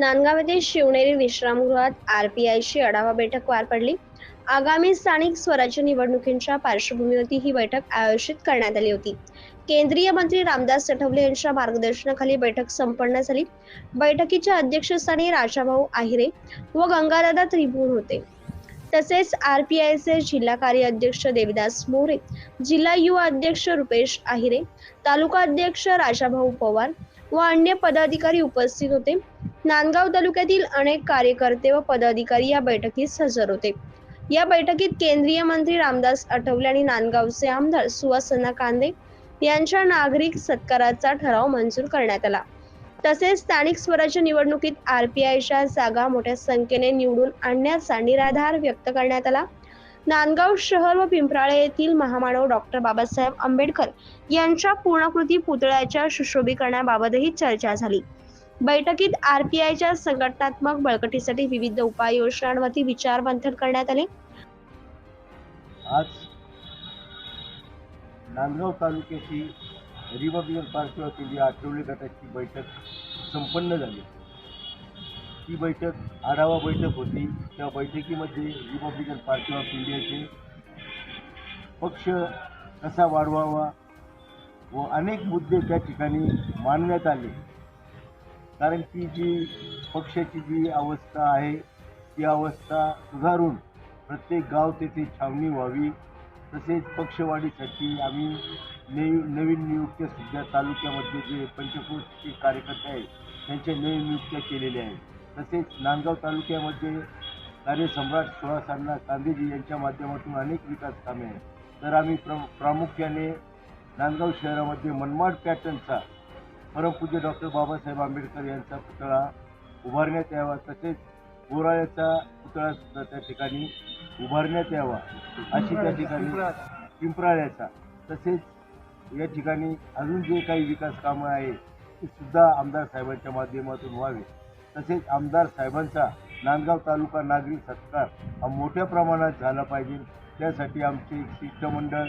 नांदगाव येथे शिवनेरी विश्रामगृहात R P आढावा बैठक पार पडली. आगामी स्थानिक स्वराज्य निवडणुकींच्या पार्श्वभूमीवरती ही बैठक आयोजित करण्यात आली होती. केंद्रीय मंत्री रामदास आठवले यांच्या मार्गदर्शनाखाली बैठक संपन्न झाली. बैठकीच्या अध्यक्षस्थानी राजाभाऊ आहिरे व गंगादादा त्रिभुवन होते. तसेच आर पी आयचे जिल्हा कार्य अध्यक्ष देविदास मोरे जिल्हा युवा अध्यक्ष रुपेश आहिरे तालुका अध्यक्ष राजाभाऊ पवार व अन्य पदाधिकारी उपस्थित होते. नांदगाव तालुक्यातील अनेक कार्यकर्ते व पदाधिकारी या बैठकीस हजर होते. या बैठकीत केंद्रीय मंत्री रामदास आठवले आणि नांदगावचे आमदार सुवासना कांदे यांच्या नागरिक सत्काराचा ठराव मंजूर करण्यात आला. तसेच स्थानिक स्वराज्य निवडणुकीत आर पी आयच्या जागा मोठ्या संख्येने निवडून आणण्याचा निराधार व्यक्त करण्यात आला. नांदगाव शहर व पिंपराळे येथील महामानव डॉक्टर बाबासाहेब आंबेडकर यांच्या पूर्णाकृती पुतळ्याच्या सुशोभीकरणाबाबतही चर्चा झाली. बैठकीत आर पी आयच्या संघटनात्मक बळकटीसाठी विविध उपाययोजनांवरती विचार मंथन करण्यात आले. आज Nandgaon तालुक्याची Republican Party of India Athawale गटाची बैठक संपन्न झाली. ती बैठक आढावा बैठक होती. त्या बैठकीमध्ये रिपब्लिकन पार्टी ऑफ इंडियाचे पक्ष कसा वाढवावा व अनेक मुद्दे त्या ठिकाणी मांडण्यात आले. कारण की जी पक्षाची जी अवस्था आहे ती अवस्था सुधारून प्रत्येक गाव तेथे छावणी व्हावी. तसेच पक्षवाढीसाठी आम्ही नवी नवीन नियुक्त्या सुद्धा तालुक्यामध्ये जे पंचक्रोशीचे कार्यकर्ते आहेत त्यांच्या नवीन नियुक्त्या केलेल्या आहेत. तसेच नांदगाव तालुक्यामध्ये कार्यसम्राट सुहासांना गांधीजी यांच्या माध्यमातून अनेक विकास कामे आहेत. तर आम्ही प्र प्रामुख्याने नांदगाव शहरामध्ये मनमाड पॅटर्नचा परमपूज्य डॉक्टर बाबासाहेब आंबेडकर यांचा पुतळा उभारण्यात यावा तसेच बोराळ्याचा पुतळा सुद्धा त्या ठिकाणी उभारण्यात यावा अशी त्या ठिकाणी पिंपराळ्याचा. तसेच या ठिकाणी अजून जे काही विकास कामं आहे ती सुद्धा आमदार साहेबांच्या माध्यमातून व्हावे. तसेच आमदार साहेबांचा नांदगाव तालुका नागरी सत्कार हा मोठ्या प्रमाणात झाला पाहिजे. त्यासाठी आमचे शिष्टमंडळ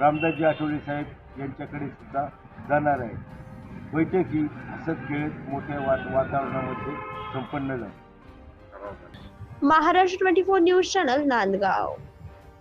रामदासजी आठवले साहेब यांच्याकडे सुद्धा जाणार आहे बैठक ही हसत खेळत मोठ्या वात वातावरणामध्ये संपन्न झाली. Maharashtra twenty four news channel Nandgaon.